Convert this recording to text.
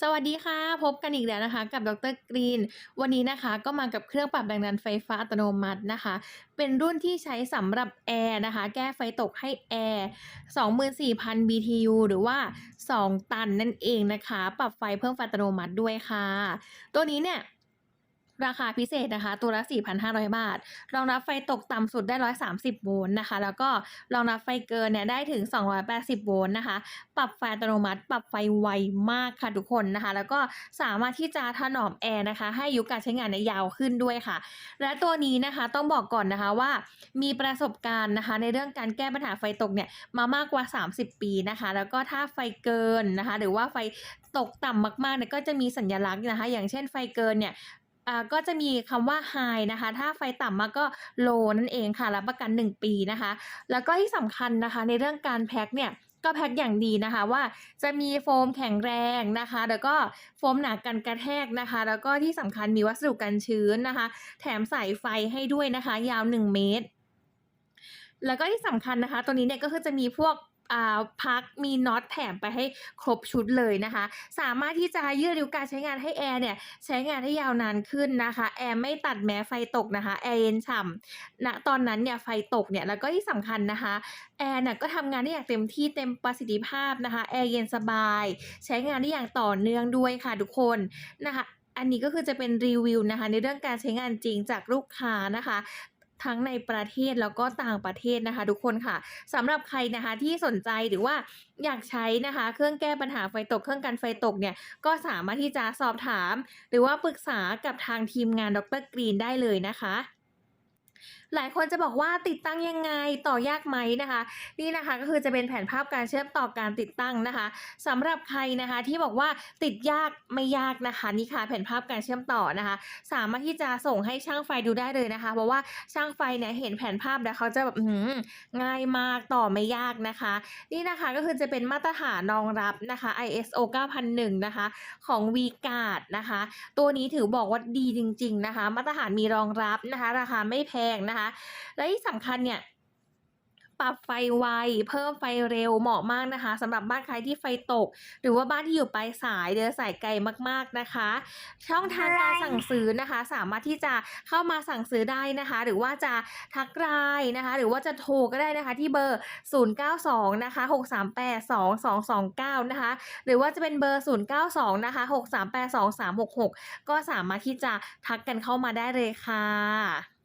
สวัสดีค่ะ พบกันอีกแล้วนะคะ กับดรกรีน วันนี้นะคะก็มากับเครื่องปรับแรงดันไฟฟ้าอัตโนมัตินะคะ เป็นรุ่นที่ใช้สำหรับแอร์นะคะ แก้ไฟตกให้แอร์24,000 BTU หรือว่า 2 ตันนั่นเองนะคะ ปรับไฟเพิ่มไฟอัตโนมัติด้วยค่ะ ตัวนี้เนี่ย ราคาพิเศษนะคะ ตัวละ 4,500 บาท รองรับไฟตกต่ำสุดได้ 130 โวลต์นะคะ แล้วก็รองรับไฟเกินเนี่ยได้ถึง 280 โวลต์นะคะ ปรับไฟอัตโนมัติ ปรับไฟไวมากค่ะทุกคนนะคะ แล้วก็สามารถที่จะถนอมแอร์นะคะ ให้อายุการใช้งานเนี่ยยาวขึ้นด้วยค่ะ และตัวนี้นะคะต้องบอกก่อนนะคะว่า มีประสบการณ์นะคะ ในเรื่องการแก้ปัญหาไฟตกเนี่ยมามากกว่า 30 ปีนะคะ แล้วก็ถ้าไฟเกินนะคะ หรือว่าไฟตกต่ำมากๆเนี่ยก็จะมีสัญลักษณ์นะคะ อย่างเช่นไฟเกินเนี่ย ก็จะมีคำว่า High นะคะ ถ้าไฟต่ำมากก็ Low นั่นเองค่ะ รับประกัน 1 ปีนะคะ แล้วก็ที่สำคัญนะคะในเรื่องการแพ็กเนี่ยก็แพ็กอย่างดีนะคะว่าจะมีโฟมแข็งแรงนะคะ แล้วก็โฟมหนากันกระแทกนะคะ แล้วก็ที่สำคัญมีวัสดุกันชื้นนะคะ แถมสายไฟให้ด้วยนะคะ ยาว 1 เมตรแล้วก็ที่สำคัญนะคะ ตัวนี้เนี่ยก็คือจะมีพวก พักมีน็อตแถมไปให้ครบชุดเลยนะคะ สามารถที่จะยืดอายุการใช้งานให้แอร์เนี่ยใช้งานได้ยาวนานขึ้นนะคะ แอร์ไม่ตัดแม้ไฟตกนะคะ แอร์เย็นฉ่ำณตอนนั้นเนี่ยไฟตกเนี่ยแล้วก็ที่สำคัญนะคะแอร์เนี่ยก็ทำงานได้อย่างเต็มที่เต็มประสิทธิภาพนะคะ แอร์เย็นสบาย ใช้งานได้อย่างต่อเนื่องด้วยค่ะทุกคนนะคะอันนี้ก็คือจะเป็นรีวิวนะคะในเรื่องการใช้งานจริงจากลูกค้านะคะ ทั้งในประเทศแล้วก็ต่างประเทศนะคะ ทุกคนค่ะสำหรับใครนะคะที่สนใจหรือว่าอยากใช้นะคะ เครื่องแก้ปัญหาไฟตกเครื่องกันไฟตกเนี่ยก็สามารถที่จะสอบถาม หรือว่าปรึกษากับทางทีมงานดรกรีนได้เลยนะคะ หลายคนจะบอกว่าติดตั้งยังไงต่อยากไหมนะคะ นี่นะคะก็คือจะเป็นแผนภาพการเชื่อมต่อการติดตั้งนะคะสำหรับใครนะคะที่บอกว่าติดยากไม่ยากนะคะนี่ค่ะแผนภาพการเชื่อมต่อนะคะ สามารถที่จะส่งให้ช่างไฟดูได้เลยนะคะ เพราะว่าช่างไฟเนี่ยเห็นแผนภาพแล้วเขาจะแบบง่ายมากต่อไม่ยากนะคะ นี่นะคะก็คือจะเป็นมาตรฐานรองรับนะคะ ISO 9001 นะคะ ของ V-Guard นะคะ ตัวนี้ถือบอกว่าดีจริง ๆ นะคะ มาตรฐานมีรองรับนะคะ ราคาไม่แพงนะคะ และที่สำคัญเนี่ยปรับไฟไว เพิ่มไฟเร็วเหมาะมากนะคะสำหรับบ้านใครที่ไฟตก หรือว่าบ้านที่อยู่ปลายสายเดินสายไกลมากๆนะคะ ช่องทางการสั่งซื้อนะคะ สามารถที่จะเข้ามาสั่งซื้อได้นะคะ หรือว่าจะทักไลน์นะคะ หรือว่าจะโทรก็ได้นะคะที่เบอร์ 092นะคะ638 2229นะคะหรือว่าจะเป็นเบอร์ 092นะคะ638 2366 ก็สามารถที่จะทักกันเข้ามาได้เลยค่ะ